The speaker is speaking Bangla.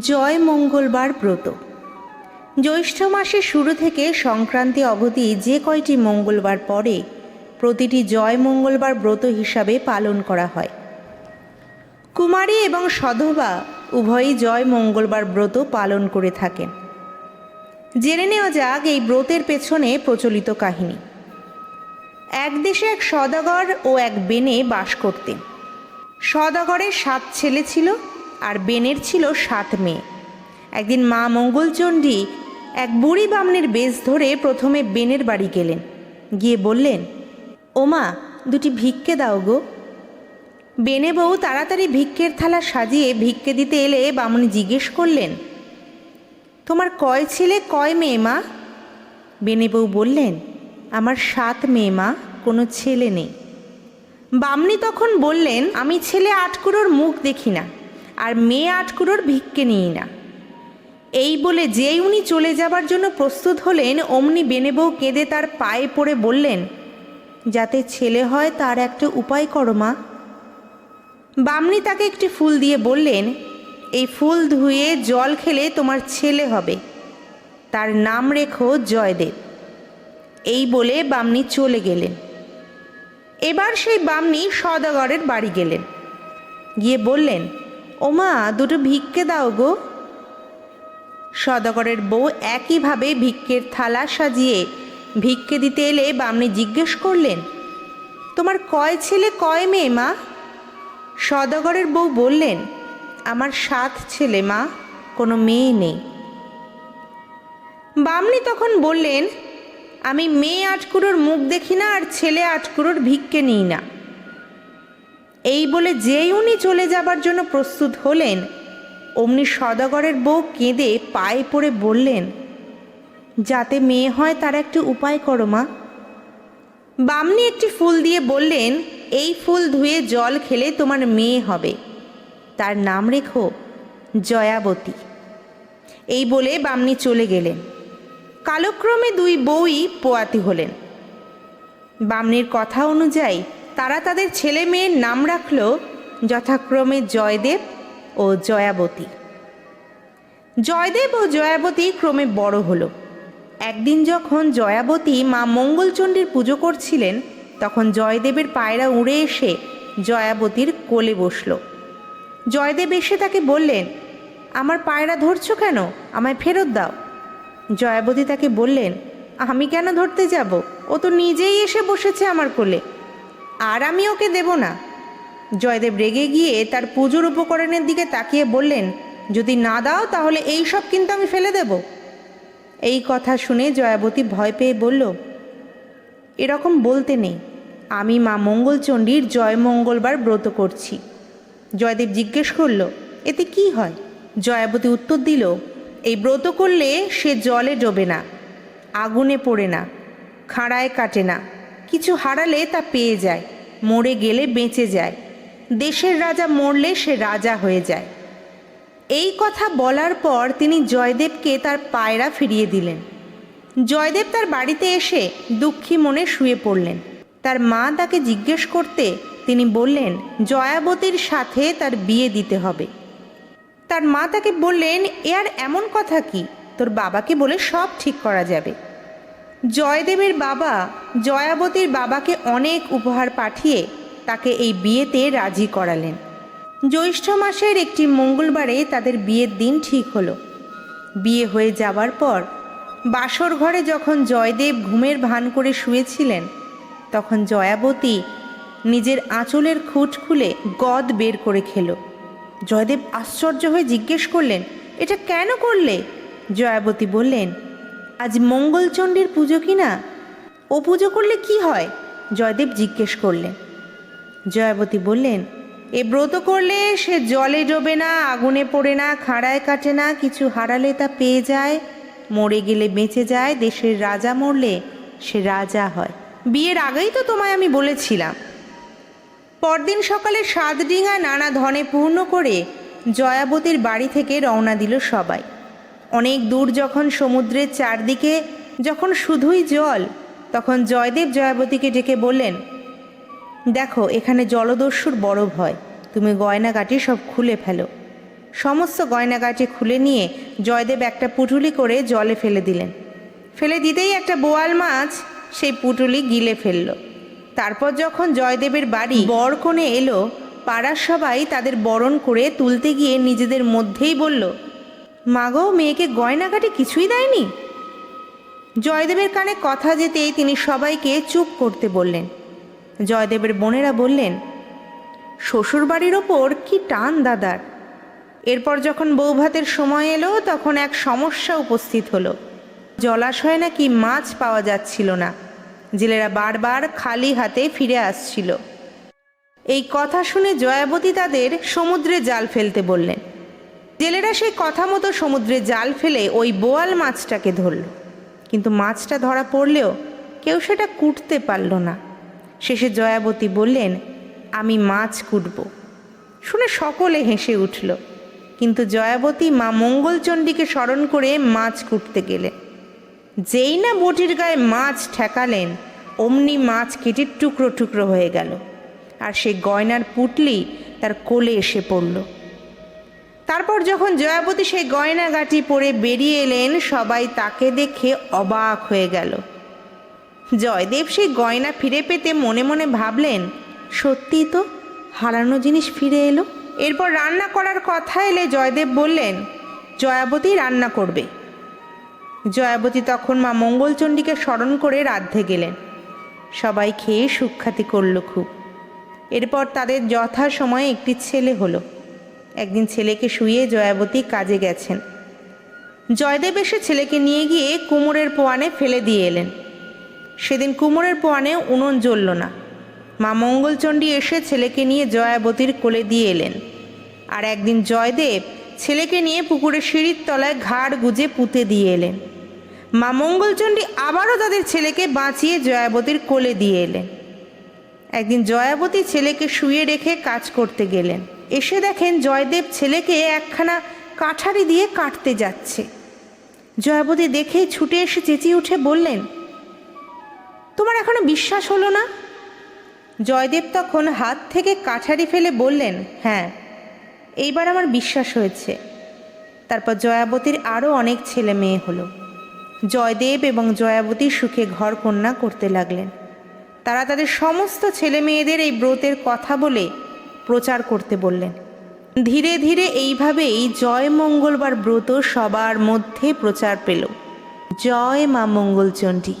জয় মঙ্গলবার ব্রত। জ্যৈষ্ঠ মাসের শুরু থেকে সংক্রান্তি অবধি যে কয়টি মঙ্গলবার পরে প্রতিটি জয় মঙ্গলবার ব্রত হিসাবে পালন করা হয়। কুমারী এবং সধবা উভয়ই জয় মঙ্গলবার ব্রত পালন করে থাকেন। জেনে নেওয়া যাক এই ব্রতের পেছনে প্রচলিত কাহিনী। এক দেশে এক সদাগর ও এক বেনে বাস করতেন। সদাগরের সাত ছেলে ছিল আর বেনের ছিল সাত মেয়ে। একদিন মা মঙ্গলচণ্ডী এক বুড়ি বামনের বেশ ধরে প্রথমে বেনের বাড়ি গেলেন। গিয়ে বললেন ওমা দুটি ভিক্ষে দাও গো। বেনে বউ তাড়াতাড়ি ভিক্ষের থালা সাজিয়ে ভিক্ষে দিতে এলে বামুনি জিজ্ঞেস করলেন, তোমার কয় ছেলে, কয় মেয়ে মা? বেনে বউ বললেন, আমার সাত মেয়ে মা, কোনো ছেলে নেই। বামনি তখন বললেন, আমি ছেলে আটকুড়োর মুখ দেখি না। আর মেয়ে আটকুড়োর ভিক্ষে নিই না। এই বলে যেই উনি চলে যাবার জন্য প্রস্তুত হলেন, অমনি বেনেবউ কেঁদে তার পায়ে পড়ে বললেন, যাতে ছেলে হয় তার একটা উপায় করো মা। বামনি তাকে একটি ফুল দিয়ে বললেন, এই ফুল ধুয়ে জল খেলে তোমার ছেলে হবে। তার নাম রেখো জয়দেব। এই বলে বামনি চলে গেলেন। এবার সেই বামনি সদাগরের বাড়ি গেলেন। গিয়ে বললেন ওমা, দুটো ভিক্ষে দাও গো। সদাগরের বউ একইভাবে ভিক্ষের থালা সাজিয়ে ভিক্ষে দিতে এলে বামনি জিজ্ঞেস করলেন, তোমার কয় ছেলে, কয় মেয়ে মা? সদাগরের বউ বললেন, আমার সাত ছেলে মা, কোনো মেয়ে নেই। বামনি তখন বললেন, আমি মেয়ে আটকুড়োর মুখ দেখি না আর ছেলে আটকুড়োর ভিক্ষে নিই না। এই বলে যেই উনি চলে যাবার জন্য প্রস্তুত হলেন, অমনি সদাগরের বউ কেঁদে পায়ে পড়ে বললেন, যাতে মেয়ে হয় তার একটু উপায় করো মা। বামনি একটি ফুল দিয়ে বললেন, এই ফুল ধুয়ে জল খেলে তোমার মেয়ে হবে। তার নাম রেখো জয়াবতী। এই বলে বামনি চলে গেলেন। কালক্রমে দুই বউই পোয়াতি হলেন। বামনির কথা অনুযায়ী তারা তাদের ছেলে মেয়ের নাম রাখল যথাক্রমে জয়দেব ও জয়াবতী। জয়দেব ও জয়াবতী ক্রমে বড় হলো। একদিন যখন জয়াবতী মা মঙ্গলচণ্ডীর পুজো করছিলেন, তখন জয়দেবের পায়রা উড়ে এসে জয়াবতীর কোলে বসল। জয়দেব এসে তাকে বললেন, আমার পায়রা ধরছো কেন? আমায় ফেরত দাও। জয়াবতী তাকে বললেন, আমি কেন ধরতে যাব? ও তো নিজেই এসে বসেছে আমার কোলে। আর আমি ওকে দেব না। জয়দেব রেগে গিয়ে তার পুজোর উপকরণের দিকে তাকিয়ে বললেন, যদি না দাও তাহলে এই সব কিন্তু আমি ফেলে দেব। এই কথা শুনে জয়াবতী ভয় পেয়ে বলল, এরকম বলতে নেই। আমি মা মঙ্গলচণ্ডীর জয় মঙ্গলবার ব্রত করছি। জয়দেব জিজ্ঞেস করল, এতে কি হয়? জয়াবতী উত্তর দিল, এই ব্রত করলে সে জলে ডোবে না, আগুনে পড়ে না, খাঁড়ায় কাটে না, কিছু হারালে তা পেয়ে যায়। মরে গেলে বেঁচে যায়। দেশের রাজা মরলে সে রাজা হয়ে যায়। এই কথা বলার পর তিনি জয়দেবকে তার পায়রা ফিরিয়ে দিলেন। জয়দেব তার বাড়িতে এসে দুঃখী মনে শুয়ে পড়লেন। তার মা তাকে জিজ্ঞেস করতে তিনি বললেন, জয়াবতীর সাথে তার বিয়ে দিতে হবে। তার মা তাকে বললেন, এ আর এমন কথা কি? তোর বাবাকে বলে সব ঠিক করা যাবে। জয়দেবের বাবা জয়াবতীর বাবাকে অনেক উপহার পাঠিয়ে তাকে এই বিয়েতে রাজি করালেন। জ্যৈষ্ঠ মাসের একটি মঙ্গলবারে তাদের বিয়ের দিন ঠিক হলো। বিয়ে হয়ে যাবার পর বাসর ঘরে যখন জয়দেব ঘুমের ভান করে শুয়েছিলেন, তখন জয়াবতী নিজের আঁচলের খুঁট খুলে গদ বের করে খেলো। জয়দেব আশ্চর্য হয়ে জিজ্ঞেস করলেন, এটা কেন করলে? জয়াবতী বললেন আজ মঙ্গলচণ্ডীর পুজো কি না? ও পুজো করলে কি হয়? জয়দেব জিজ্ঞেস করলেন জয়াবতী বললেন, এ ব্রত করলে সে জলে ডোবে না, আগুনে পড়ে না, খাড়ায় কাটে না, কিছু হারালে তা পেয়ে যায়, মরে গেলে বেঁচে যায়, দেশের রাজা মরলে সে রাজা হয়। বিয়ের আগেই তো তোমায় আমি বলেছিলাম। পরদিন সকালে সাত ডিঙা নানা ধনে পূর্ণ করে জয়াবতীর বাড়ি থেকে রওনা দিল সবাই। অনেক দূর যখন সমুদ্রের চারদিকে, যখন শুধুই জল, তখন জয়দেব জয়াবতীকে ডেকে বললেন, দেখো, এখানে জলদস্যুর বড় ভয়। তুমি গয়নাগাটি সব খুলে ফেলো। সমস্ত গয়নাগাটি খুলে নিয়ে জয়দেব একটা পুটুলি করে জলে ফেলে দিলেন। ফেলে দিতেই একটা বোয়াল মাছ সেই পুটুলি গিলে ফেলল। তারপর যখন জয়দেবের বাড়ি বরকনে এলো, পাড়ার সবাই তাদের বরণ করে তুলতে গিয়ে নিজেদের মধ্যেই বলল মাগো, মেয়েকে গয়নাগাটি কিছুই দেয়নি? জয়দেবের কানে কথা যেতেই তিনি সবাইকে চুপ করতে বললেন। জয়দেবের বোনেরা বললেন, শ্বশুরবাড়ির ওপর কি টান দাদার? এরপর যখন বৌভাতের সময় এলো, তখন এক সমস্যা উপস্থিত হলো। জলাশয়ে নাকি মাছ পাওয়া যাচ্ছিল না। জেলেরা বারবার খালি হাতে ফিরে আসছিল। এই কথা শুনে জয়াবতী তাদের সমুদ্রে জাল ফেলতে বললেন। জেলেরা সেই কথা মতো সমুদ্রে জাল ফেলে ওই বোয়াল মাছটাকে ধরল। কিন্তু মাছটা ধরা পড়লেও কেউ সেটা কুটতে পারল না। শেষে জয়াবতী বললেন, আমি মাছ কুটব। শুনে সকলে হেসে উঠল। কিন্তু জয়াবতী মা মঙ্গলচণ্ডীকে স্মরণ করে মাছ কুটতে গেলেন। যেই না বটির গায়ে মাছ ঠেকালেন, অমনি মাছ কেটে টুকরো টুকরো হয়ে গেল। আর সেই গয়নার পুটলি তার কোলে এসে পড়ল। তারপর যখন জয়াবতী সেই গয়না গাটি পরে বেরিয়ে এলেন, সবাই তাকে দেখে অবাক হয়ে গেল। জয়দেব সেই গয়না ফিরে পেতে মনে মনে ভাবলেন সত্যিই তো, হারানো জিনিস ফিরে এলো? এরপর রান্না করার কথা এলে জয়দেব বললেন, জয়াবতী রান্না করবে। জয়াবতী তখন মা মঙ্গলচণ্ডীকে স্মরণ করে রাধে গেলেন। সবাই খেয়ে সুখ্যাতি করল খুব। এরপর তাদের যথা সময়ে একটি ছেলে হলো। একদিন ছেলেকে শুয়ে জয়াবতী কাজে গেছেন। জয়দেব এসে ছেলেকে নিয়ে গিয়ে কুমোরের পোয়ানে ফেলে দিয়ে এলেন। সেদিন কুমোরের পোয়ানে উনুন জ্বলল না। মা মঙ্গলচণ্ডী এসে ছেলেকে নিয়ে জয়াবতীর কোলে দিয়ে এলেন। আর একদিন জয়দেব ছেলেকে নিয়ে পুকুরে সিঁড়ির তলায় ঘাড় গুজে পুঁতে দিয়ে এলেন। মা মঙ্গলচণ্ডী আবারও তাদের ছেলেকে বাঁচিয়ে জয়াবতীর কোলে দিয়ে এলেন। একদিন জয়াবতী ছেলেকে শুয়ে রেখে কাজ করতে গেলেন। এসে দেখেন জয়দেব ছেলেকে একখানা কাঠারি দিয়ে কাটতে যাচ্ছে। জয়াবতী দেখে ছুটে এসে চেঁচিয়ে উঠে বললেন, তোমার এখনও বিশ্বাস হলো না? জয়দেব তখন হাত থেকে কাঠারি ফেলে বললেন হ্যাঁ এইবার আমার বিশ্বাস হয়েছে। তারপর জয়াবতীর আরও অনেক ছেলে মেয়ে হলো। জয়দেব এবং জয়াবতী সুখে ঘর কন্যা করতে লাগলেন। তারা তাদের সমস্ত ছেলে মেয়েদের এই ব্রতের কথা বলে প্রচার করতে বললেন। ধীরে ধীরে এইভাবেই জয় মঙ্গলবার ব্রত সবার মধ্যে প্রচার পেল। জয় মা মঙ্গলচণ্ডী।